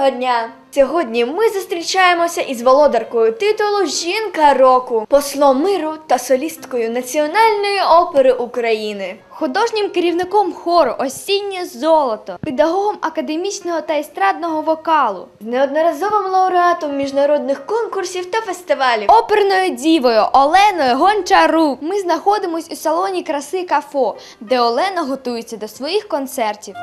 Доброго дня! Сьогодні ми зустрічаємося із володаркою титулу Жінка року, послом миру та солісткою Національної опери України. Художнім керівником хору Осіннє золото, педагогом академічного та естрадного вокалу, неодноразовим лауреатом міжнародних конкурсів та фестивалів. оперною дівою Оленою Гончарук. Ми знаходимось у салоні краси Кафо, де Олена готується до своїх концертів.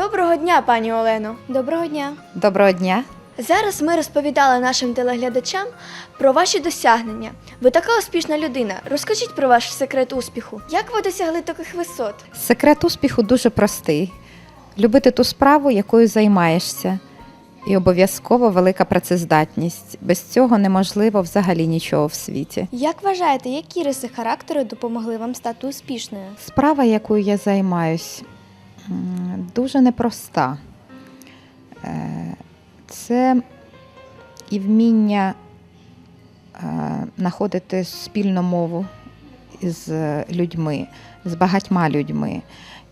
Доброго дня, пані Олено! Доброго дня! Доброго дня. Зараз ми розповідали нашим телеглядачам про ваші досягнення. Ви така успішна людина. Розкажіть про ваш секрет успіху. Як ви досягли таких висот? Секрет успіху дуже простий: любити ту справу, якою займаєшся, і обов'язково велика працездатність. Без цього неможливо взагалі нічого в світі. Як вважаєте, які риси характеру допомогли вам стати успішною? Справа, якою я займаюсь, дуже непроста. Е, Це і вміння е, знаходити спільну мову е, людьми, з багатьма людьми,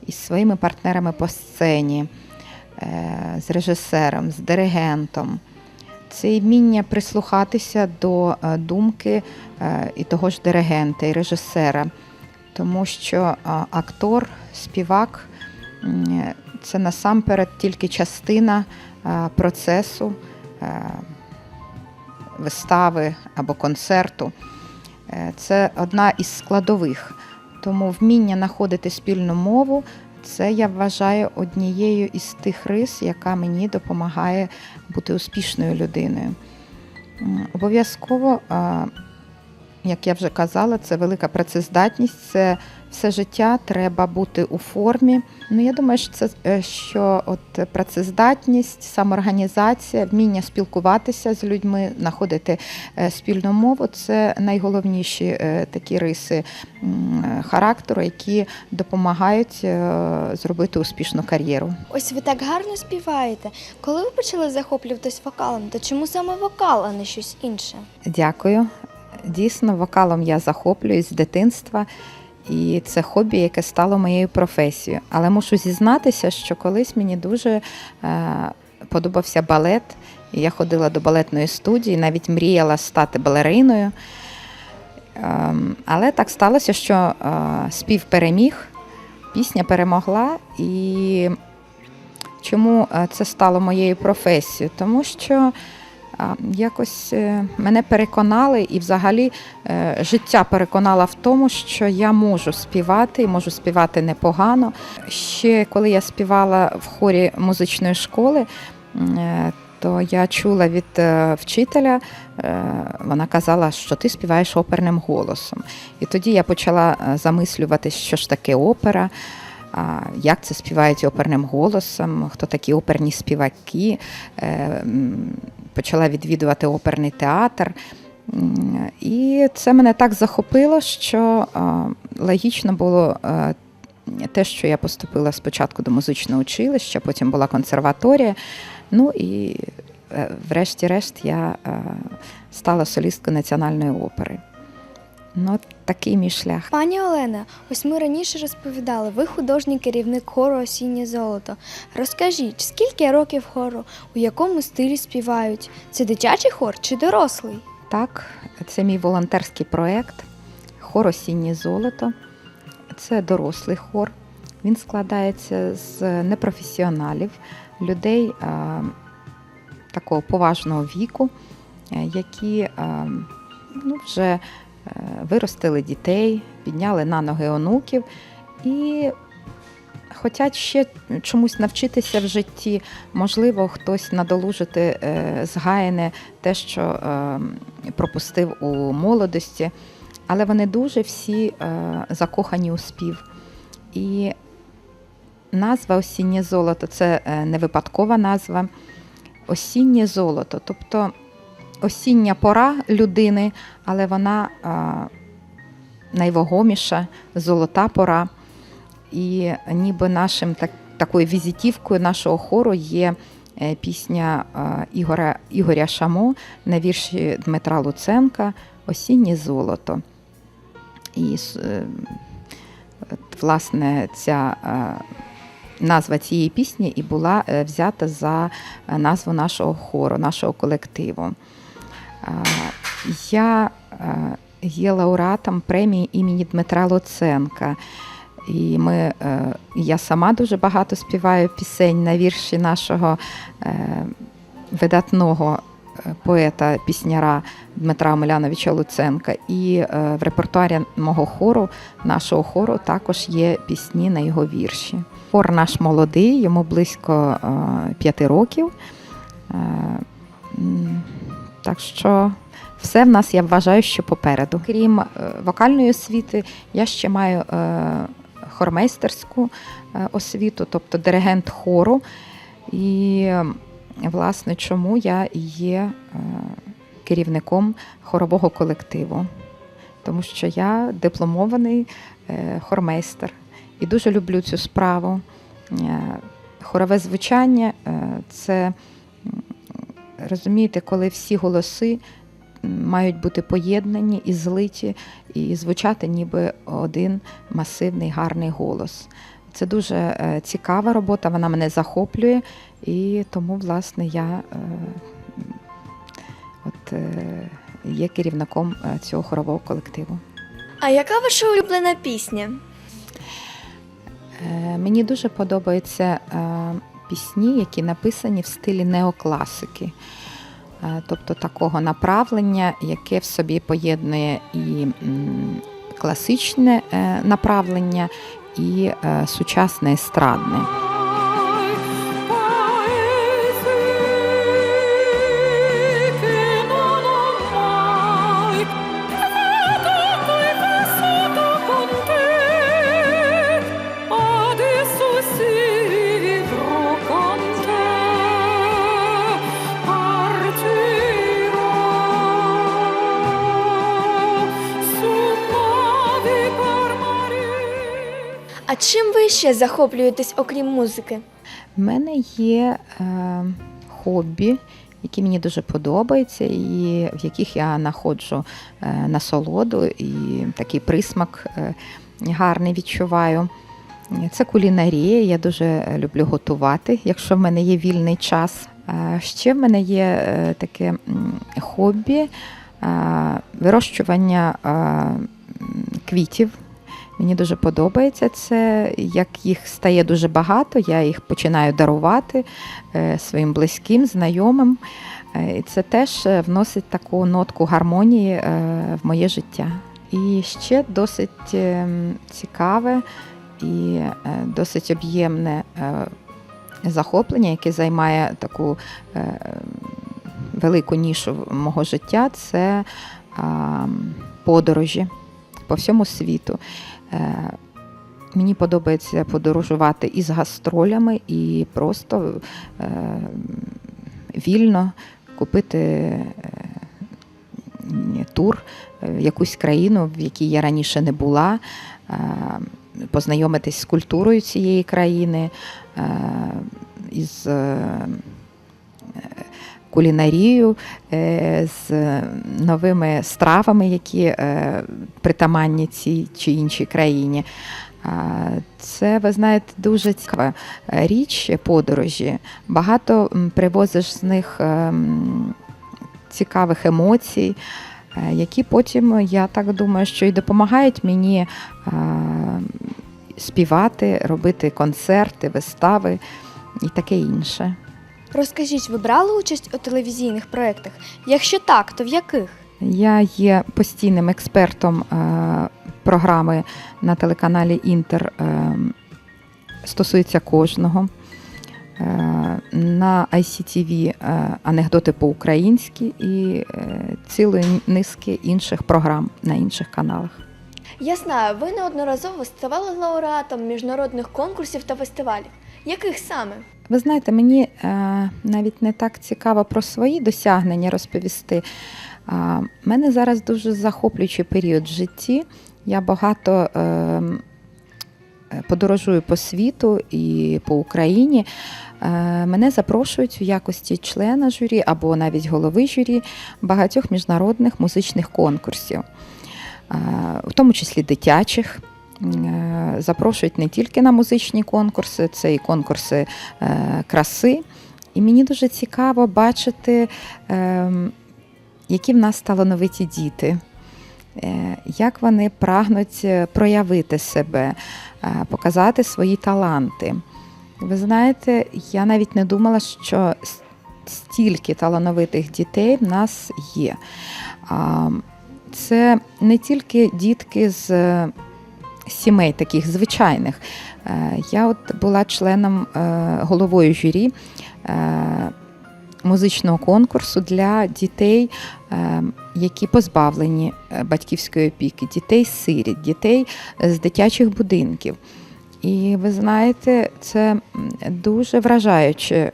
із своїми партнерами по сцені, е, з режисером, з диригентом. Це і вміння прислухатися до думки і того ж диригента, і режисера тому що актор, співак це насамперед тільки частина процесу е, вистави або концерту. Е, Це одна із складових. Тому вміння знаходити спільну мову це я вважаю однією із тих рис, яка мені допомагає бути успішною людиною. Обов'язково як я вже казала, це велика працездатність, це все життя треба бути у формі. Ну, я думаю, що це е, що от працездатність, самоорганізація, вміння спілкуватися з людьми, знаходити е, спільну мову це найголовніші е, такі риси характеру, які допомагають зробити успішну кар'єру. Ось ви так гарно співаєте. Коли ви почали захоплюватись вокалом, то чому саме вокал, а не щось інше? Дякую. Дійсно, вокалом я захоплююсь з дитинства, і це хобі, яке стало моєю професією. Але мушу зізнатися, що колись мені дуже е, подобався балет. Я ходила до балетної студії, навіть мріяла стати балериною. Ем, але так сталося, що е, спів переміг, пісня перемогла. І чому е, це стало моєю професією? Тому що якось е, мене переконали, і взагалі е, життя переконало в тому, що я можу співати і можу співати непогано. Ще коли я співала в хорі музичної школи, е, то я чула від вчителя, вона казала, що ти співаєш оперним голосом. І тоді я почала замислювати, що ж таке опера. Як це співають оперним голосом, хто такі оперні співаки. Почала відвідувати оперний театр. І це мене так захопило, що логічно було те, що я поступила спочатку до музичного училища, потім була консерваторія. Ну і е, врешті-решт я стала солісткою національної опери. Ну, такий мій шлях. Пані Олена, ось ми раніше розповідали, ви художній керівник хору Осіннє золото. Розкажіть, скільки років хору, у якому стилі співають? Це дитячий хор чи дорослий? Так, це мій волонтерський проєкт Хор Осіннє золото. Це дорослий хор. Він складається з непрофесіоналів, людей а, такого поважного віку, е, які а, ну, вже е, виростили дітей, підняли на ноги онуків і хочуть ще чомусь навчитися в житті, можливо, хтось надолужити е, згаяне те, що е, пропустив у молодості, але вони дуже всі е, закохані у спів. І назва осіннє золото це не випадкова назва. Осіннє золото, тобто осіння пора людини, але вона найвагоміша, золота пора. І ніби нашим так, такою візитівкою нашого хору є е, пісня Ігоря, Ігоря Шамо на вірші Дмитра Луценка Осіннє золото. І е, власне ця назва цієї пісні і була е, взята за назву нашого хору, нашого колективу. Я є лауреатом премії імені Дмитра Луценка. І ми, е, я сама дуже багато співаю пісень на вірші нашого е, видатного е, поета, пісняра Дмитра Омеляновича Луценка. І в репертуарі мого хору, нашого хору, також є пісні на його вірші. Хор наш молодий, йому близько п'яти років. Так що все в нас, я вважаю, що попереду. Крім е, вокальної освіти, я ще маю е, хормейстерську е, освіту, тобто диригент хору. І, власне, чому я є керівником хорового колективу. Тому що я дипломований хормейстер і дуже люблю цю справу. Хорове звучання це, розумієте, коли всі голоси мають бути поєднані і злиті, і звучати ніби один масивний гарний голос. Це дуже е, цікава робота, вона мене захоплює, і тому, власне, я е, от, е, є керівником цього хорового колективу. А яка ваша улюблена пісня? Мені дуже подобаються е, пісні, які написані в стилі неокласики, Е, тобто такого направлення, яке в собі поєднує і класичне е, направлення, і е, сучасне естрадне. Ще захоплюєтесь, окрім музики? В мене є е, хобі, які мені дуже подобаються, і в яких я знаходжу е, насолоду і такий присмак е, гарний відчуваю. Це кулінарія. Я дуже люблю готувати, якщо в мене є вільний час. Е, Ще в мене є е, таке хобі е, вирощування квітів. Мені дуже подобається це. Як їх стає дуже багато, я їх починаю дарувати е, своїм близьким, знайомим. Е, І це теж е, вносить таку нотку гармонії в моє життя. І ще досить цікаве і досить об'ємне захоплення, яке займає таку велику нішу мого життя, це подорожі по всьому світу. Е, Мені подобається подорожувати і з гастролями, і просто е, вільно купити е, тур в якусь країну, в якій я раніше не була, познайомитись з культурою цієї країни, із е, кулінарією, е, з новими стравами, які е, притаманні цій чи іншій країні. Це, ви знаєте, дуже цікава річ подорожі. Багато привозиш з них цікавих емоцій, е, які потім, я так думаю, що і допомагають мені співати, робити концерти, вистави і таке інше. Розкажіть, ви брали участь у телевізійних проєктах? Якщо так, то в яких? Я є постійним експертом е, програми на телеканалі Інтер е, стосується кожного. Е, На ICTV анекдоти по-українськи і цілої низки інших програм на інших каналах. Я знаю, ви неодноразово ставали лауреатом міжнародних конкурсів та фестивалів. Яких саме? Ви знаєте, мені е, навіть не так цікаво про свої досягнення розповісти. А, в мене зараз дуже захоплюючий період в житті. Я багато е, е, подорожую по світу і по Україні. Е, мене запрошують у якості члена журі або навіть голови журі багатьох міжнародних музичних конкурсів, е, в тому числі дитячих. Е, Запрошують не тільки на музичні конкурси, це і конкурси е, краси. І мені дуже цікаво бачити, е, які в нас талановиті діти, е, як вони прагнуть проявити себе, показати свої таланти. Ви знаєте, я навіть не думала, що стільки талановитих дітей в нас є. Це не тільки дітки з сімей таких звичайних. Е, Я от була членом е, головою журі е, музичного конкурсу для дітей, які позбавлені батьківської опіки, дітей сиріт, дітей з дитячих будинків. І ви знаєте, це дуже вражаюче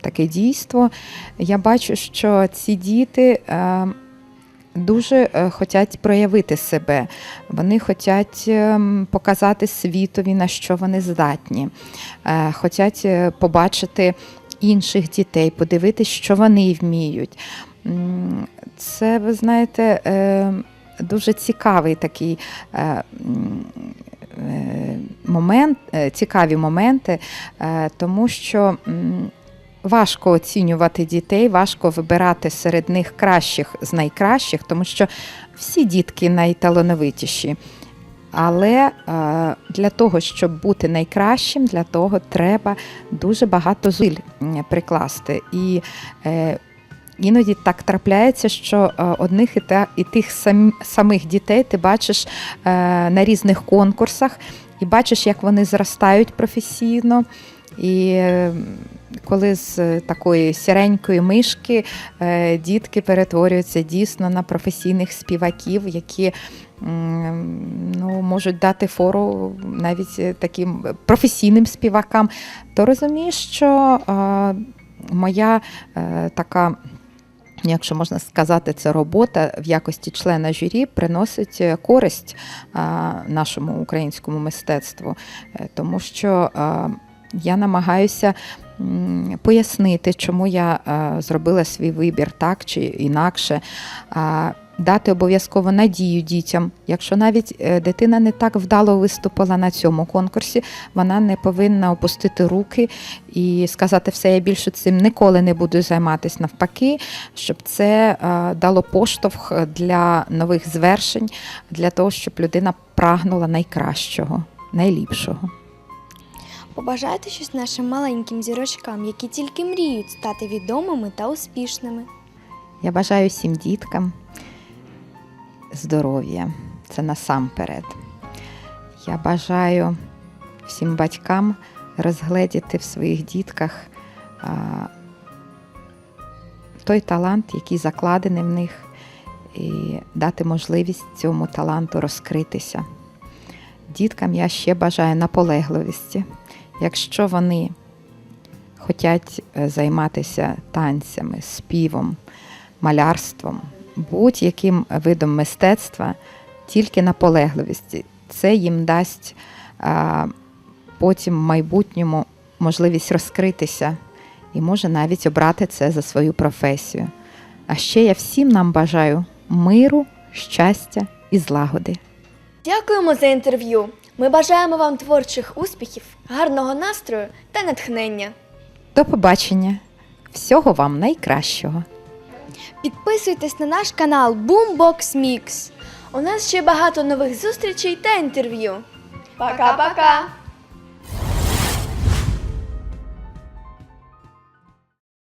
таке дійство. Я бачу, що ці діти дуже е, хочуть проявити себе. Вони хочуть ем, показати світові, на що вони здатні, Е, хочуть е, побачити інших дітей, подивитися, що вони вміють. Це, ви знаєте, дуже цікавий такий. Момент, цікаві моменти, тому що важко оцінювати дітей, важко вибирати серед них кращих з найкращих, тому що всі дітки найталановитіші. Але е, для того, щоб бути найкращим, для того треба дуже багато зусиль прикласти. І е, іноді так трапляється, що е, одних і, та, і тих сам, самих дітей ти бачиш на різних конкурсах і бачиш, як вони зростають професійно. І е, коли з е, такої сіренької мишки е, дітки перетворюються дійсно на професійних співаків, які ну, можуть дати фору навіть е, таким професійним співакам, то розумієш, що моя така. Якщо можна сказати, це робота в якості члена журі приносить користь нашому українському мистецтву, тому що я намагаюся пояснити, чому я зробила свій вибір так чи інакше. Дати обов'язково надію дітям. Якщо навіть е, дитина не так вдало виступила на цьому конкурсі, вона не повинна опустити руки і сказати, все, я більше цим ніколи не буду займатися навпаки, щоб це е, дало поштовх для нових звершень, для того, щоб людина прагнула найкращого, найліпшого. Побажайте щось нашим маленьким зірочкам, які тільки мріють стати відомими та успішними. Я бажаю всім діткам здоров'я. Це насамперед. Я бажаю всім батькам розгледіти в своїх дітках а, той талант, який закладений в них, і дати можливість цьому таланту розкритися. Діткам я ще бажаю наполегливості. Якщо вони хочуть е, займатися танцями, співом, малярством, будь-яким видом мистецтва, тільки наполегливості. Це їм дасть а, потім в майбутньому можливість розкритися і може навіть обрати це за свою професію. А ще я всім нам бажаю миру, щастя і злагоди. Дякуємо за інтерв'ю. Ми бажаємо вам творчих успіхів, гарного настрою та натхнення. До побачення! Всього вам найкращого! Підписуйтесь на наш канал Boombox Mix. У нас ще багато нових зустрічей та інтерв'ю. Пока-пока!